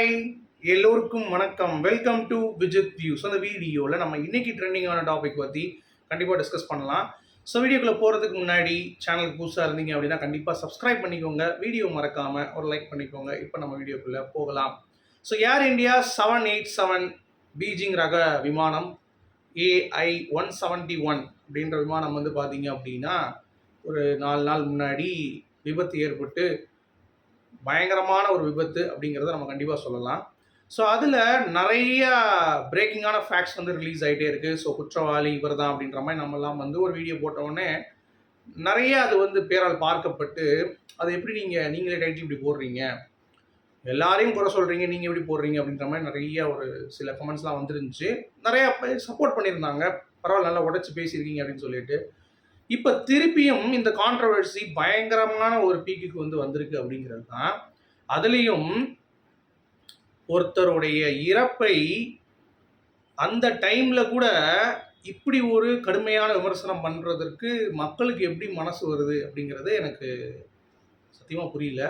Hi எல்லோருக்கும் வணக்கம். Welcome to Vijith views அந்த வீடியோவில் நம்ம இன்றைக்கி ட்ரெண்டிங்கான டாபிக் பற்றி கண்டிப்பாக டிஸ்கஸ் பண்ணலாம். ஸோ வீடியோக்குள்ளே போகிறதுக்கு முன்னாடி சேனலுக்கு புதுசாக இருந்தீங்க அப்படின்னா கண்டிப்பாக சப்ஸ்கிரைப் பண்ணிக்கோங்க. வீடியோ மறக்காமல் ஒரு லைக் பண்ணிக்கோங்க. இப்போ நம்ம வீடியோக்குள்ளே போகலாம். So Air India seven eight seven Beijing ரக விமானம் ஏஐ ஒன் செவன்ட்டி ஒன் அப்படின்ற விமானம் வந்து பார்த்தீங்க அப்படின்னா ஒரு நாலு நாள் முன்னாடி விபத்து ஏற்பட்டு பயங்கரமான ஒரு விபத்து அப்படிங்கிறத நம்ம கண்டிப்பாக சொல்லலாம். ஸோ அதில் நிறைய பிரேக்கிங்கான ஃபேக்ட்ஸ் வந்து ரிலீஸ் ஆகிட்டே இருக்குது ஸோ குற்றவாளி இவர் தான் அப்படின்ற மாதிரி நம்மலாம் வந்து ஒரு வீடியோ போட்டவுடனே நிறைய அது வந்து பேரால் பார்க்கப்பட்டு அது எப்படி நீங்கள் நீங்களே டைட்டில் இப்படி போடுறீங்க? எல்லாரையும் குறை சொல்கிறீங்க நீங்கள் எப்படி போடுறீங்க? அப்படின்ற மாதிரி நிறைய ஒரு சில கமெண்ட்ஸ்லாம் வந்துருந்துச்சு. நிறையா பேர் சப்போர்ட் பண்ணியிருந்தாங்க. பரவாயில்ல நல்லா உடச்சி பேசியிருக்கீங்க அப்படின்னு சொல்லிட்டு. இப்போ திருப்பியும் இந்த கான்ட்ரவர்சி பயங்கரமான ஒரு பீக்குக்கு வந்து வந்திருக்கு அப்படிங்கிறது தான். அதுலேயும் ஒருத்தருடைய இறப்பை அந்த டைமில் கூட இப்படி ஒரு கடுமையான விமர்சனம் பண்ணுறதற்கு மக்களுக்கு எப்படி மனசு வருது அப்படிங்கிறது எனக்கு சத்தியமாக புரியல.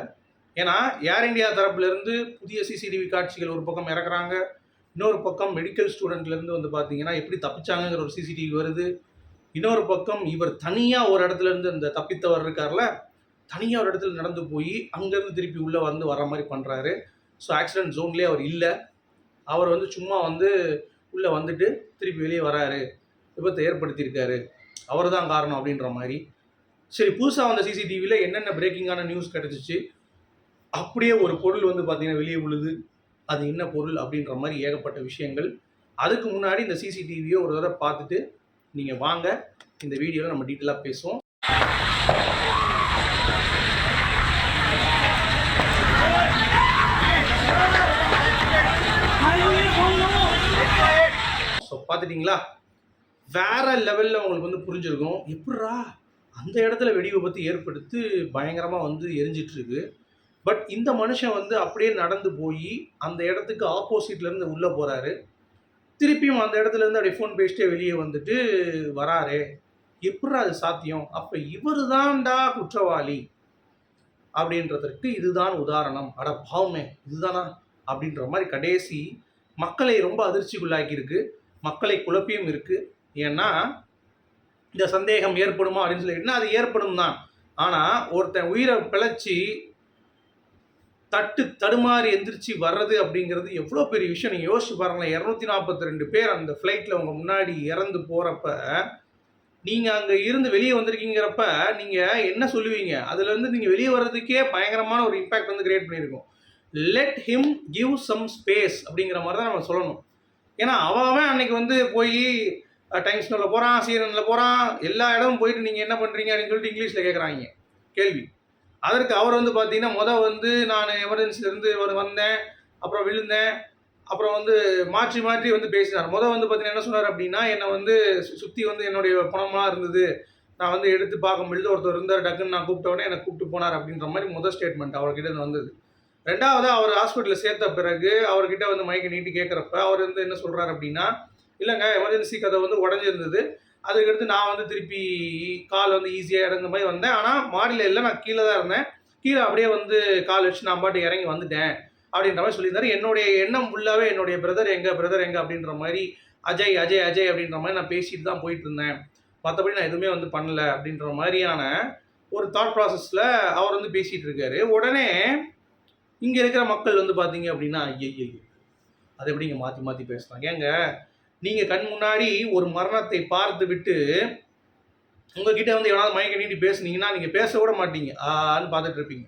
ஏன்னா ஏர் இந்தியா தரப்புலேருந்து புதிய சிசிடிவி காட்சிகள் ஒரு பக்கம் இறக்குறாங்க. இன்னொரு பக்கம் மெடிக்கல் ஸ்டூடெண்ட்லேருந்து வந்து பார்த்தீங்கன்னா எப்படி தப்பிச்சாங்கங்கிற ஒரு சிசிடிவி வருது. இன்னொரு பக்கம் இவர் தனியாக ஒரு இடத்துல இருந்து இந்த தப்பித்தவர் இருக்கார்ல தனியாக ஒரு இடத்துல நடந்து போய் அங்கேருந்து திருப்பி உள்ளே வந்து வர மாதிரி பண்ணுறாரு ஸோ ஆக்சிடென்ட் ஜோன்லேயே அவர் இல்லை. அவர் வந்து சும்மா வந்து உள்ளே வந்துட்டு திருப்பி வெளியே வராரு. விபத்தை ஏற்படுத்தியிருக்காரு. அவர் தான் காரணம் அப்படின்ற மாதிரி. சரி புதுசாக வந்த சிசிடிவியில் என்னென்ன பிரேக்கிங்கான நியூஸ் கிடச்சிச்சு? அப்படியே ஒரு பொருள் வந்து பார்த்தீங்கன்னா வெளியே விழுது அது என்ன பொருள் அப்படின்ற மாதிரி ஏகப்பட்ட விஷயங்கள். அதுக்கு முன்னாடி இந்த சிசிடிவியை ஒரு தடவை பார்த்துட்டு நீங்கள் வாங்க. இந்த வீடியோவில் நம்ம டீட்டெயிலாக பேசுவோம். ஸோ பார்த்துட்டிங்களா வேற லெவலில் உங்களுக்கு வந்து புரிஞ்சிருக்கும். எப்பட்றா அந்த இடத்துல வெடி விபத்து ஏற்படுத்தி பயங்கரமாக வந்து எரிஞ்சிட்ருக்கு. பட் இந்த மனுஷன் வந்து அப்படியே நடந்து போய் அந்த இடத்துக்கு ஆப்போசிட்லேருந்து உள்ளே போகிறாரு திருப்பியும் அந்த இடத்துல இருந்து அப்படியே ஃபோன் பேசிட்டே வெளியே வந்துட்டு வராரு. எப்படா அது சாத்தியம்? அப்போ இவர் தான்டா குற்றவாளி. அப்படின்றதற்கு இதுதான் உதாரணம். அட பாவமே இதுதானா? அப்படின்ற மாதிரி கடைசி மக்களை ரொம்ப அதிர்ச்சிக்குள்ளாக்கி இருக்கு மக்களை குழப்பியும் இருக்கு. ஏன்னா இந்த சந்தேகம் ஏற்படுமா அப்படின்னு சொல்லிட்டுனா அது ஏற்படும் தான் ஆனால் ஒருத்தன் உயிரை பிழைச்சி தட்டு தடுமாறி எந்திரிச்சு வர்றது அப்படிங்கிறது எவ்வளோ பெரிய விஷயம். நீங்கள் யோசிச்சு பாருங்களேன் இரநூத்தி நாற்பத்தி ரெண்டு பேர் அந்த ஃப்ளைட்டில் உங்கள் முன்னாடி இறந்து போகிறப்ப நீங்கள் அங்கே இருந்து வெளியே வந்திருக்கீங்கிறப்ப நீங்கள் என்ன சொல்லுவீங்க? அதுலேருந்து நீங்கள் வெளியே வர்றதுக்கே பயங்கரமான ஒரு இம்பேக்ட் வந்து கிரியேட் பண்ணியிருக்கோம். Let him give some space அப்படிங்கிற மாதிரி தான் நம்ம சொல்லணும். ஏன்னா அவன் அவன் அன்னைக்கு வந்து போய் டைம்ஸ் நோவில் போகிறான் சீரனில் போகிறான் எல்லா இடமும் போயிட்டு நீங்கள் என்ன பண்ணுறீங்க அப்படின்னு சொல்லிட்டு இங்கிலீஷில் கேட்குறாங்க கேள்வி. அதற்கு அவர் வந்து பார்த்தீங்கன்னா மொதல் வந்து நான் எமர்ஜென்சிலேருந்து வந்தேன் அப்புறம் விழுந்தேன் அப்புறம் வந்து மாற்றி மாற்றி வந்து பேசினார். மொதல் வந்து பார்த்தீங்கன்னா என்ன சொன்னார் அப்படின்னா என்னை வந்து சுற்றி வந்து என்னுடைய பணம்லாம் இருந்தது. நான் வந்து எடுத்து பார்க்க முடியல. ஒருத்தர் இருந்தார் டக்குன்னு நான் கூப்பிட்டவொடனே என்னை கூப்பிட்டு போனார் அப்படின்ற மாதிரி முதல் ஸ்டேட்மெண்ட் அவர்கிட்ட இருந்து வந்தது. ரெண்டாவது அவர் ஹாஸ்பிட்டலில் சேர்த்த பிறகு அவர்கிட்ட வந்து மைக்கை நீட்டி கேட்குறப்ப அவர் வந்து என்ன சொல்கிறார் அப்படின்னா இல்லைங்க எமர்ஜென்சி கதை வந்து உடஞ்சிருந்தது. அதுக்கடுத்து நான் வந்து திருப்பி கால் வந்து ஈஸியாக இறந்த மாதிரி வந்தேன். ஆனால் மாடியில் இல்லை நான் கீழே தான் இருந்தேன். கீழே அப்படியே வந்து கால் வச்சு நான் பாட்டு இறங்கி வந்துட்டேன் அப்படின்ற மாதிரி சொல்லியிருந்தாரு. என்னுடைய எண்ணம் ஃபுல்லாகவே என்னுடைய பிரதர் எங்கே பிரதர் எங்கே அப்படின்ற மாதிரி அஜய் அஜய் அஜய் அப்படின்ற மாதிரி நான் பேசிட்டு தான் போயிட்டு இருந்தேன். மற்றபடி நான் எதுவுமே வந்து பண்ணல அப்படின்ற மாதிரியான ஒரு தாட் ப்ராசஸில் அவர் வந்து பேசிகிட்டு இருக்காரு. உடனே இங்கே இருக்கிற மக்கள் வந்து பார்த்தீங்க அப்படின்னா ஐயோ அதை எப்படிங்க மாற்றி மாற்றி பேசலாம் ஏங்க நீங்கள் கண் முன்னாடி ஒரு மரணத்தை பார்த்து விட்டு உங்ககிட்ட வந்து எவனாவது மயக்க நீட்டி பேசுனீங்கன்னா நீங்கள் பேச கூட மாட்டீங்க. ஆன்னு பார்த்துட்டு இருப்பீங்க.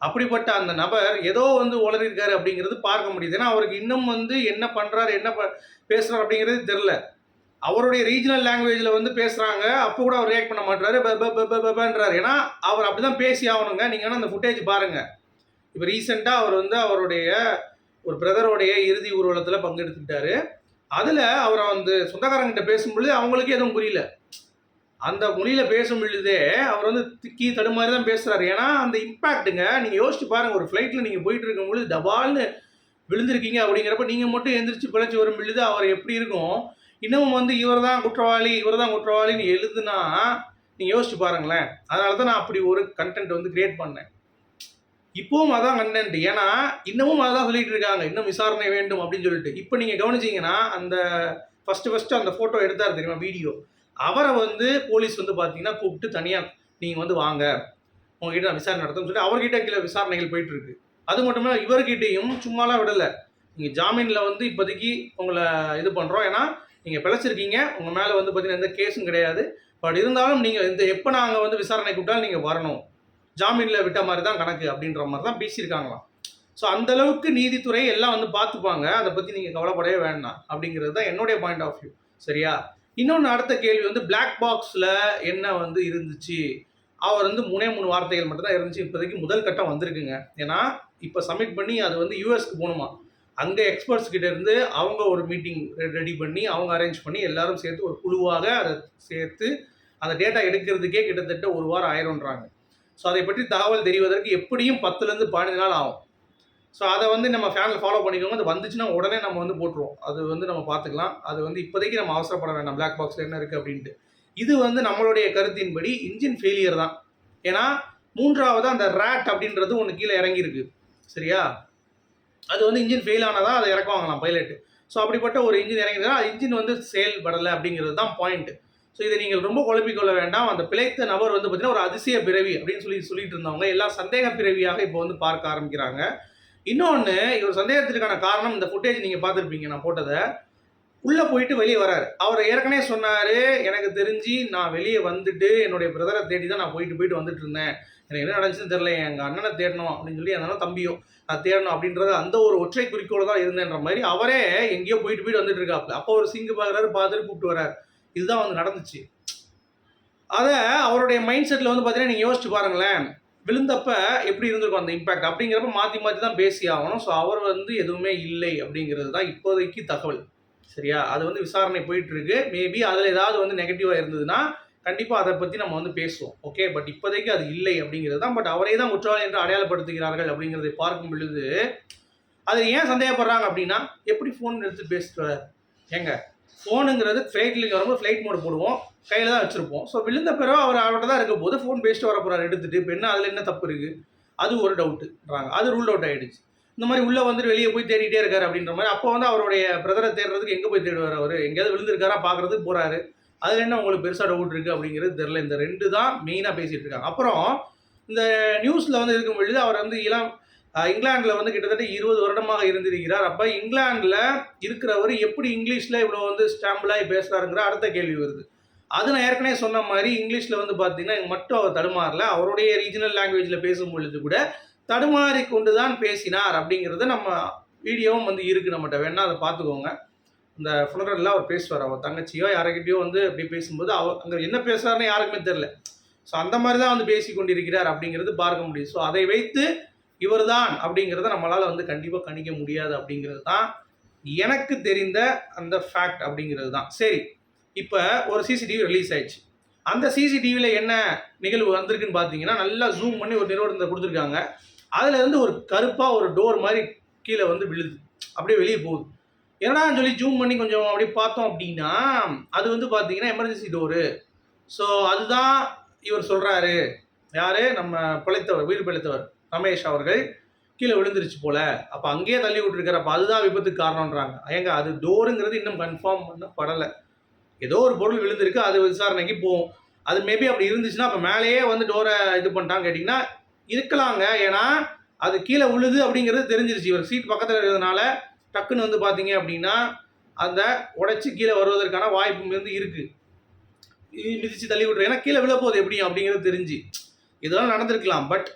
அப்படிப்பட்ட அந்த நபர் ஏதோ வந்து உளறிருக்காரு அப்படிங்கிறது பார்க்க முடியுது. ஏன்னா அவருக்கு இன்னும் வந்து என்ன பண்ணுறாரு என்ன ப பேசுகிறார் அப்படிங்கிறது தெரில அவருடைய ரீஜனல் லாங்குவேஜில் வந்து பேசுகிறாங்க அப்போ கூட அவர் ரியாக்ட் பண்ண மாட்டாரு பன்றாரு. ஏன்னா அவர் அப்படி தான் பேசி ஆகணுங்க. நீங்கள் வேணால் அந்த ஃபுட்டேஜ் பாருங்கள் இப்போ ரீசெண்டாக அவர் வந்து அவருடைய ஒரு பிரதருடைய இறுதி ஊர்வலத்தில் பங்கெடுத்துக்கிட்டாரு. அதில் அவர் வந்து சொந்தக்காரங்கிட்ட பேசும்பொழுது அவங்களுக்கே எதுவும் புரியல. அந்த மொழியில் பேசும் பொழுதே அவர் வந்து திக்கி தடுமாறி தான் பேசுகிறாரு ஏன்னா அந்த இம்பேக்ட்டுங்க நீங்கள் யோசிச்சு பாருங்கள் ஒரு ஃப்ளைட்டில் நீங்கள் போயிட்டு இருக்கும் பொழுது டபால்னு விழுந்திருக்கீங்க அப்படிங்கிறப்ப நீங்கள் மட்டும் எந்திரிச்சு பிழைச்சி வரும் பொழுது அவர் எப்படி இருக்கும்? இன்னமும் வந்து இவர் தான் குற்றவாளி இவர் தான் குற்றவாளின்னு எழுதுனா நீங்கள் யோசிச்சு பாருங்களேன். அதனால தான் நான் அப்படி ஒரு கண்டென்ட் வந்து க்ரியேட் பண்ணேன். இப்பவும் அதான் கண்டென்ட். ஏன்னா இன்னமும் அதான் சொல்லிட்டு இருக்காங்க. இன்னும் விசாரணை வேண்டும் அப்படின்னு சொல்லிட்டு. இப்போ நீங்க கவனிச்சீங்கன்னா அந்த ஃபர்ஸ்ட் ஃபர்ஸ்ட் அந்த போட்டோ எடுத்தார் தெரியுமா? வீடியோ அவரை வந்து போலீஸ் வந்து பார்த்தீங்கன்னா கூப்பிட்டு தனியா நீங்க வந்து வாங்க. உங்ககிட்ட நான் விசாரணை நடத்தும் சொல்லி அவர்கிட்ட கீழே விசாரணைகள் போயிட்டு இருக்கு. அது மட்டும் இல்லை இவர்கிட்டயும் சும்மாலாம் விடல. நீங்க ஜாமீன்ல வந்து இப்போதைக்கு உங்களை இது பண்றோம். ஏன்னா நீங்க பிழைச்சிருக்கீங்க. உங்க மேல வந்து பார்த்தீங்கன்னா எந்த கேஸும் கிடையாது. பட் இருந்தாலும் நீங்க இந்த எப்போ நாங்கள் வந்து விசாரணை கூப்பிட்டாலும் நீங்க வரணும். ஜாமீனில் விட்ட மாதிரி தான் கணக்கு அப்படின்ற மாதிரி தான் பேசியிருக்காங்களாம் ஸோ அந்த அளவுக்கு நீதித்துறை எல்லாம் வந்து பார்த்துப்பாங்க அதை பற்றி நீங்கள் கவலைப்படவே வேண்டாம் அப்படிங்கிறது தான் என்னுடைய பாயிண்ட் ஆஃப் வியூ சரியா? இன்னொன்று அடுத்த கேள்வி வந்து பிளாக் பாக்ஸில் என்ன வந்து இருந்துச்சு? அவர் வந்து மூணே மூணு வார்த்தைகள் மட்டும்தான் இருந்துச்சு. இப்போதைக்கு முதல் கட்டம் வந்திருக்குங்க. ஏன்னா இப்போ சப்மிட் பண்ணி அது வந்து யூஎஸ்க்கு போகணுமா? அங்கே எக்ஸ்பர்ட்ஸ் கிட்ட இருந்து அவங்க ஒரு மீட்டிங் ரெடி பண்ணி அவங்க அரேஞ்ச் பண்ணி எல்லாரும் சேர்த்து ஒரு குழுவாக அதை சேர்த்து அந்த டேட்டா எடுக்கிறதுக்கே கிட்டத்தட்ட ஒரு வாரம் ஆயிரம்ன்றாங்க. ஸோ அதை பற்றி தகவல் தெரிவதற்கு எப்படியும் பத்துலேருந்து பதினஞ்சு நாள் ஆகும். ஸோ அதை வந்து நம்ம ஃபேனில் ஃபாலோ பண்ணிக்கோங்க. அது வந்துச்சுன்னா உடனே நம்ம வந்து போட்டுருவோம். அது வந்து நம்ம பார்த்துக்கலாம். அது வந்து இப்போதைக்கு நம்ம அவசரப்பட வேண்டாம். பிளாக் பாக்ஸில் என்ன இருக்குது அப்படின்ட்டு. இது வந்து நம்மளுடைய கருத்தின்படி இன்ஜின் ஃபெயிலியர் தான். ஏன்னா மூன்றாவது அந்த ரேட் அப்படின்றது ஒன்று கீழே இறங்கியிருக்கு. சரியா? அது வந்து இன்ஜின் ஃபெயில் ஆனதான் அதை இறக்குவாங்களாம் பைலட் ஸோ அப்படிப்பட்ட ஒரு இன்ஜின் இறங்கினா இன்ஜின் வந்து செயல்படலை அப்படிங்கிறது தான் பாயிண்ட் ஸோ இதை நீங்கள் ரொம்ப குழம்பிக்கொள்ள வேண்டாம். அந்த பிழைத்த நபர் வந்து பார்த்தீங்கன்னா ஒரு அதிசய பிறவி அப்படின்னு சொல்லி சொல்லிட்டு இருந்தவங்க எல்லாம் சந்தேக பிறவியாக இப்போ வந்து பார்க்க ஆரம்பிக்கிறாங்க. இன்னொன்று இவர் சந்தேகத்திற்கான காரணம் இந்த ஃபுட்டேஜ் நீங்கள் பார்த்துருப்பீங்க நான் போட்டதை. உள்ளே போயிட்டு வெளியே வராரு. அவர் ஏற்கனவே சொன்னார் எனக்கு தெரிஞ்சு நான் வெளியே வந்துட்டு என்னுடைய பிரதரை தேடி தான் நான் போயிட்டு போயிட்டு வந்துட்டு இருந்தேன். எனக்கு என்ன நடந்துச்சுன்னு தெரியல எங்கள் அண்ணனை தேடணும் அப்படின்னு சொல்லி அதனால தம்பியோ நான் தேடணும் அப்படின்றது அந்த ஒரு ஒற்றை குறிக்கோள் தான் இருந்தேன்ற மாதிரி அவரே எங்கேயோ போயிட்டு போயிட்டு வந்துட்டு இருக்காப்புல அப்போ ஒரு சிங்கு பார்க்குறாரு பார்த்துட்டு கூப்பிட்டு வர்றாரு. இதுதான் வந்து நடந்துச்சு. அதை அவருடைய மைண்ட் செட்டில் வந்து பார்த்தீங்கன்னா நீங்கள் யோசிச்சு பாருங்களேன். விழுந்தப்ப எப்படி இருந்திருக்கும் அந்த இம்பேக்ட் அப்படிங்கிறப்ப மாற்றி மாற்றி தான் பேசி ஆகணும். ஸோ அவர் வந்து எதுவுமே இல்லை அப்படிங்கிறது தான் இப்போதைக்கு தகவல். சரியா? அது வந்து விசாரணை போயிட்டுருக்கு. மேபி அதில் ஏதாவது வந்து நெகட்டிவாக இருந்ததுன்னா கண்டிப்பாக அதை பற்றி நம்ம வந்து பேசுவோம். ஓகே பட் இப்போதைக்கு அது இல்லை அப்படிங்கிறது தான். பட் அவரே தான் குற்றவாளி என்று அடையாளப்படுத்துகிறார்கள் அப்படிங்கிறதை பார்க்கும் பொழுது அது ஏன் சந்தேகப்படுறாங்க அப்படின்னா எப்படி ஃபோன் எடுத்து பேசிட்டு வரார் ஏங்க ஃபோனுங்கிறது ஃப்ளைட்டில் வரும்போது ஃப்ளைட் மோட் போடுவோம். கையில் தான் வச்சுருப்போம். ஸோ விழுந்த பிறகு அவர் அவர்கிட்ட தான் இருக்க போது ஃபோன் பேசிட்டு வர போகிறார் எடுத்துகிட்டு இப்போ என்ன அதில் என்ன தப்பு இருக்குது அது ஒரு டவுட்டுன்றாங்க அது ரூல் அவுட் ஆகிடுச்சு இந்த மாதிரி உள்ளே வந்துட்டு வெளியே போய் தேடிட்டே இருக்காரு அப்படின்ற மாதிரி அப்போ வந்து அவருடைய பிரதரை தேடுறதுக்கு எங்கே போய் தேடுவார் அவர்? எங்கேயாவது விழுந்திருக்காரா? பார்க்குறதுக்கு போகிறாரு அதில் என்ன உங்களுக்கு பெருசாக டவுட் இருக்குது அப்படிங்கிறது தெரில இந்த ரெண்டு தான் மெயினாக பேசிகிட்டு இருக்காங்க. அப்புறம் இந்த நியூஸில் வந்து இருக்கும் பொழுது அவர் வந்து இளம் இங்கிலாந்தில் வந்து கிட்டத்தட்ட இருபது வருடமாக இருந்திருக்கிறார். அப்போ இங்கிலாந்தில் இருக்கிறவர் எப்படி இங்கிலீஷில் இவ்வளோ வந்து ஸ்டாம்பிளாகி பேசுகிறாருங்கிற அடுத்த கேள்வி வருது. அது நான் ஏற்கனவே சொன்ன மாதிரி இங்கிலீஷில் வந்து பார்த்தீங்கன்னா மட்டும் அவர் தடுமாறல. அவருடைய ரீஜனல் லாங்குவேஜில் பேசும் பொழுது கூட தடுமாறி கொண்டு தான் பேசினார் அப்படிங்கிறது நம்ம வீடியோவும் வந்து இருக்குது நம்மகிட்ட. வேணால் அதை பார்த்துக்கோங்க இந்த ஃபுனரலில் அவர் பேசுவார் அவர் தங்கச்சியோ யாருக்கிட்டயோ வந்து அப்படி பேசும்போது அவர் அங்கே என்ன பேசுகிறாருன்னு யாருக்குமே தெரில ஸோ அந்த மாதிரி தான் வந்து பேசி கொண்டிருக்கிறார் அப்படிங்கிறது பார்க்க முடியும் ஸோ அதை வைத்து இவர்தான் அப்படிங்கிறத நம்மளால் வந்து கண்டிப்பாக கணிக்க முடியாது அப்படிங்கிறது தான் எனக்கு தெரிந்த அந்த ஃபேக்ட் அப்படிங்கிறது தான் சரி இப்போ ஒரு சிசிடிவி ரிலீஸ் ஆயிடுச்சு. அந்த சிசிடிவியில் என்ன நிகழ்வு வந்திருக்குன்னு பார்த்தீங்கன்னா நல்லா ஜூம் பண்ணி ஒரு நிறுவனத்தை கொடுத்துருக்காங்க. அதுலேருந்து ஒரு கருப்பாக ஒரு டோர் மாதிரி கீழே வந்து விழுது. அப்படியே வெளியே போகுது. என்னடான்னு சொல்லி ஜூம் பண்ணி கொஞ்சம் அப்படியே பார்த்தோம் அப்படின்னா அது வந்து பார்த்தீங்கன்னா எமர்ஜென்சி டோரு ஸோ அதுதான் இவர் சொல்கிறாரு யார்? நம்ம பிழைத்தவர் உயிர் பிழைத்தவர். ரமேஷ் அவர்கள் கீழே விழுந்துருச்சு போல. அப்போ அங்கேயே தள்ளி விட்டுருக்காரு அப்போ அதுதான் விபத்துக்கு காரணம்ன்றாங்க. ஏங்க அது டோருங்கிறது இன்னும் கன்ஃபார்ம் பண்ணப்படலை. ஏதோ ஒரு பொருள் விழுந்திருக்கு அது விசாரணைக்கு போகும் அது மேபி அப்படி இருந்துச்சுன்னா அப்போ மேலேயே வந்து டோரை இது பண்ணிட்டாங்க கேட்டிங்கன்னா இருக்கலாங்க. ஏன்னா அது கீழே விழுது அப்படிங்கிறது தெரிஞ்சிருச்சு. இவர் சீட் பக்கத்தில் இருக்கிறதுனால டக்குன்னு வந்து பார்த்தீங்க அப்படின்னா அந்த உடைச்சி கீழே வருவதற்கான வாய்ப்பு வந்து இருக்குது இ- மிதிச்சு தள்ளி விட்ரு ஏன்னா கீழே விழ போகுது எப்படி அப்படிங்கிறது தெரிஞ்சு. இதெல்லாம் நடந்திருக்கலாம். பட்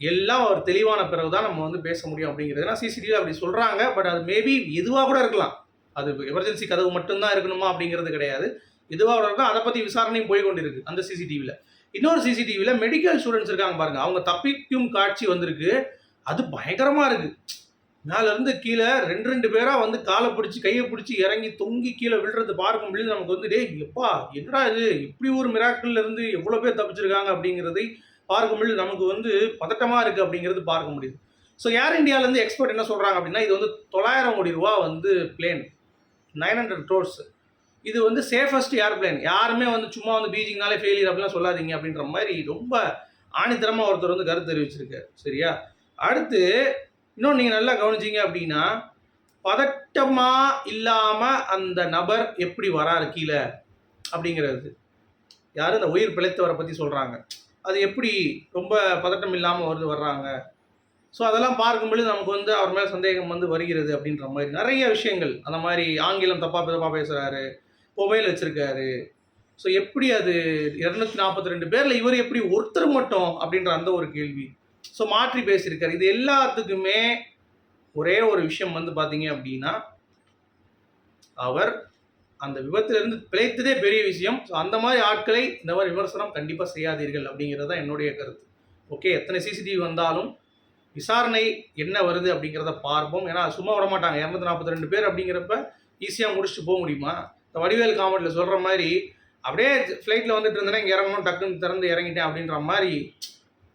எல்லாம் ஒரு தெளிவான பிறகு தான் நம்ம வந்து பேச முடியும் அப்படிங்கிறது. ஏன்னா சிசிடிவியில் அப்படி சொல்கிறாங்க பட் அது மேபி எதுவாக கூட இருக்கலாம். அது எமர்ஜென்சி கதவு மட்டும்தான் இருக்கணுமா அப்படிங்கிறது கிடையாது. எதுவாக கூட அதை பற்றி விசாரணையும் போய் கொண்டிருக்கு அந்த சிசிடிவியில் இன்னொரு சிசிடிவியில் மெடிக்கல் ஸ்டூடெண்ட்ஸ் இருக்காங்க பாருங்கள் அவங்க தப்பிக்கும் காட்சி வந்திருக்கு. அது பயங்கரமாக இருக்குது மேலேருந்து கீழே ரெண்டு ரெண்டு பேராக வந்து காலை பிடிச்சி கையை பிடிச்சி இறங்கி தொங்கி கீழே விழுறது பார்க்கும் பொழுது நமக்கு வந்து டேய் எப்பா என்னடா இது? இப்படி ஒரு மிராக்கிள்லேருந்து எவ்வளோ பேர் தப்பிச்சிருக்காங்க? அப்படிங்கிறதை பார்க்கும்பொழுது நமக்கு வந்து பதட்டமாக இருக்குது அப்படிங்கிறது பார்க்க முடியுது. ஸோ ஏர் இந்தியாவிலேருந்து எக்ஸ்போர்ட் என்ன சொல்கிறாங்க அப்படின்னா இது வந்து தொள்ளாயிரம் கோடி ரூபா வந்து பிளேன் நைன் ஹண்ட்ரட் க்ரோர்ஸ் இது வந்து சேஃபஸ்ட் ஏர்பிளேன் யாருமே வந்து சும்மா வந்து பீஜிங்னாலே ஃபெயிலியர் அப்படிலாம் சொல்லாதீங்க அப்படின்ற மாதிரி ரொம்ப ஆணித்தரமாக ஒருத்தர் வந்து கருத்து தெரிவிச்சிருக்காரு. சரியா? அடுத்து இன்னும் நீங்கள் நல்லா கவனிச்சிங்க அப்படின்னா பதட்டமாக இல்லாமல் அந்த நபர் எப்படி வராரு கீழே அப்படிங்கிறது. யாரும் இந்த உயிர் பிழைத்தவரை பற்றி சொல்கிறாங்க அது எப்படி ரொம்ப பதட்டம் இல்லாமல் வருது வர்றாங்க. ஸோ அதெல்லாம் பார்க்கும்பொழுது நமக்கு வந்து அவர் மேலே சந்தேகம் வந்து வருகிறது அப்படின்ற மாதிரி நிறைய விஷயங்கள். அந்த மாதிரி ஆங்கிலம் தப்பாக தப்பாக பேசுகிறாரு மொபைல் வச்சுருக்காரு. ஸோ எப்படி அது இரநூத்தி நாற்பத்தி ரெண்டு பேரில் இவர் எப்படி ஒருத்தர் மட்டும் அப்படின்ற அந்த ஒரு கேள்வி. ஸோ மாற்றி பேசியிருக்காரு. இது எல்லாத்துக்குமே ஒரே ஒரு விஷயம் வந்து பார்த்தீங்க அப்படின்னா அவர் அந்த விபத்திலிருந்து பிழைத்ததே பெரிய விஷயம். ஸோ அந்த மாதிரி ஆட்களை இந்த மாதிரி விமர்சனம் கண்டிப்பாக செய்யாதீர்கள் அப்படிங்கிறது தான் என்னுடைய கருத்து. ஓகே எத்தனை சிசிடிவி வந்தாலும் விசாரணை என்ன வருது அப்படிங்கிறத பார்ப்போம். ஏன்னா சும்மா விட மாட்டாங்க இரநூத்தி நாற்பத்தி ரெண்டு பேர் அப்படிங்கிறப்ப ஈஸியாக முடிச்சுட்டு போக முடியுமா? இந்த வடிவேல் காமெடியில் சொல்கிற மாதிரி அப்படியே ஃப்ளைட்டில் வந்துட்டு இருந்தேன்னா இங்கே இறங்கணும் டக்குன்னு திறந்து இறங்கிட்டேன் அப்படின்ற மாதிரி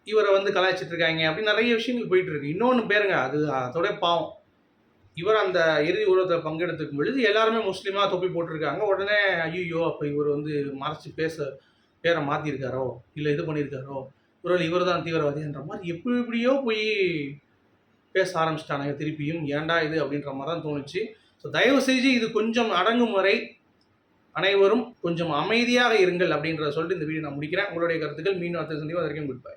இவரை வந்து கலாய்ச்சிட்டு இருக்காங்க. அப்படின்னு நிறைய விஷயங்கள் போயிட்டு இருக்கு. இன்னொன்று பேருங்க அது அதோட பாவம். இவர் அந்த இறுதி உருவத்தில் பங்கெடுத்துக்கும் பொழுது எல்லாருமே முஸ்லீமாக தொப்பி போட்டிருக்காங்க. உடனே ஐயோ அப்போ இவர் வந்து மறைச்சு பேச பேரை மாற்றிருக்காரோ இல்லை இது பண்ணியிருக்காரோ ஒருவேளை இவர் தான் தீவிரவாதின்ற மாதிரி எப்படி எப்படியோ போய் பேச ஆரம்பிச்சிட்டானுங்க திருப்பியும். ஏன்டா இது அப்படின்ற மாதிரி தான் தோணுச்சு. ஸோ தயவு செஞ்சு இது கொஞ்சம் அடங்கும் வரை அனைவரும் கொஞ்சம் அமைதியாக இருங்கள் அப்படின்றத சொல்லிட்டு இந்த வீடியோ நான் முடிக்கிறேன். உங்களுடைய கருத்துக்கள் மீண்டும் அடுத்த சந்திப்பு வரைக்கும் குட் பை